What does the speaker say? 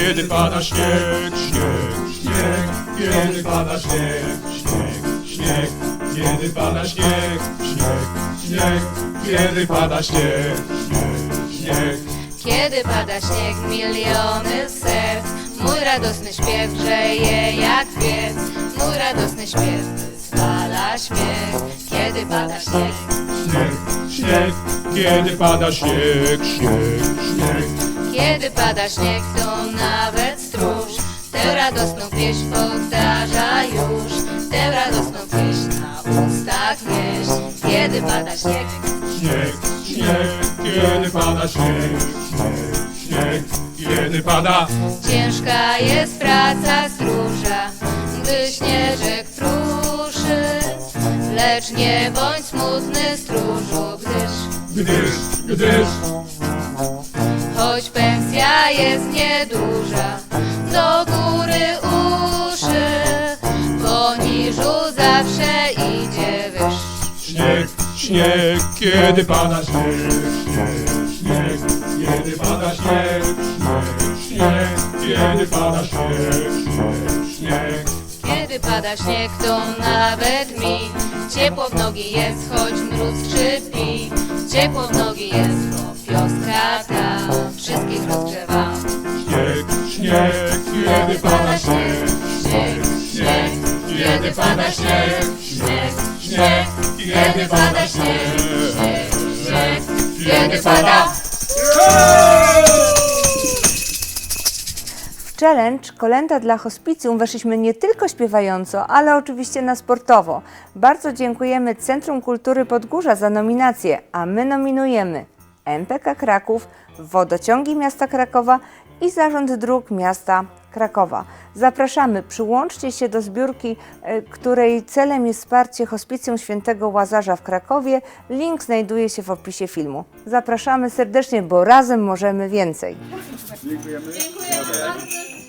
kiedy pada śnieg, śnieg, śnieg, kiedy pada śnieg, śnieg, śnieg, kiedy pada śnieg, śnieg, śnieg, kiedy pada śnieg, śnieg, śnieg. Kiedy pada śnieg, miliony serc Mój radosny śpiew grzeje jak piec Mój radosny śpiew spala śmiech Kiedy pada śnieg Śnieg, śnieg, kiedy pada śnieg, śnieg, śnieg. Kiedy pada śnieg, to nawet stróż Tę radosną pieśń powtarza już Tę radosną pieśń na ustach nieś Kiedy pada śnieg Śnieg, śnieg, kiedy pada śnieg, śnieg, śnieg, kiedy pada. Ciężka jest praca stróża, gdy śnieżek kruszy. Lecz nie bądź smutny stróżu, gdyż Gdyż, gdyż, choć pensja jest nieduża, do góry uszy, poniżu zawsze idzie wyż. śnieg, śnieg, kiedy pada śnieg, śnieg, śnieg, kiedy pada śnieg, śnieg, śnieg, kiedy pada śnieg, śnieg, śnieg. Kiedy pada śnieg, to nawet mi ciepło w nogi jest, choć mróz szczypi. Ciepło w nogi jest, bo wioska ta wszystkich rozgrzewa. Śnieg, śnieg, kiedy pada śnieg, Śnieg, śnieg, kiedy pada śnieg, śnieg, śnieg, kiedy pada śnieg, śnieg, śnieg, kiedy pada. W challenge Kolenda dla Hospicjum weszliśmy nie tylko śpiewająco, ale oczywiście na sportowo. Bardzo dziękujemy Centrum Kultury Podgórza za nominację, a my nominujemy MPK Kraków, Wodociągi Miasta Krakowa i Zarząd Dróg Miasta Krakowa. Zapraszamy, przyłączcie się do zbiórki, e, której celem jest wsparcie Hospicjum Świętego Łazarza w Krakowie. Link znajduje się w opisie filmu. Zapraszamy serdecznie, bo razem możemy więcej. Dziękujemy bardzo.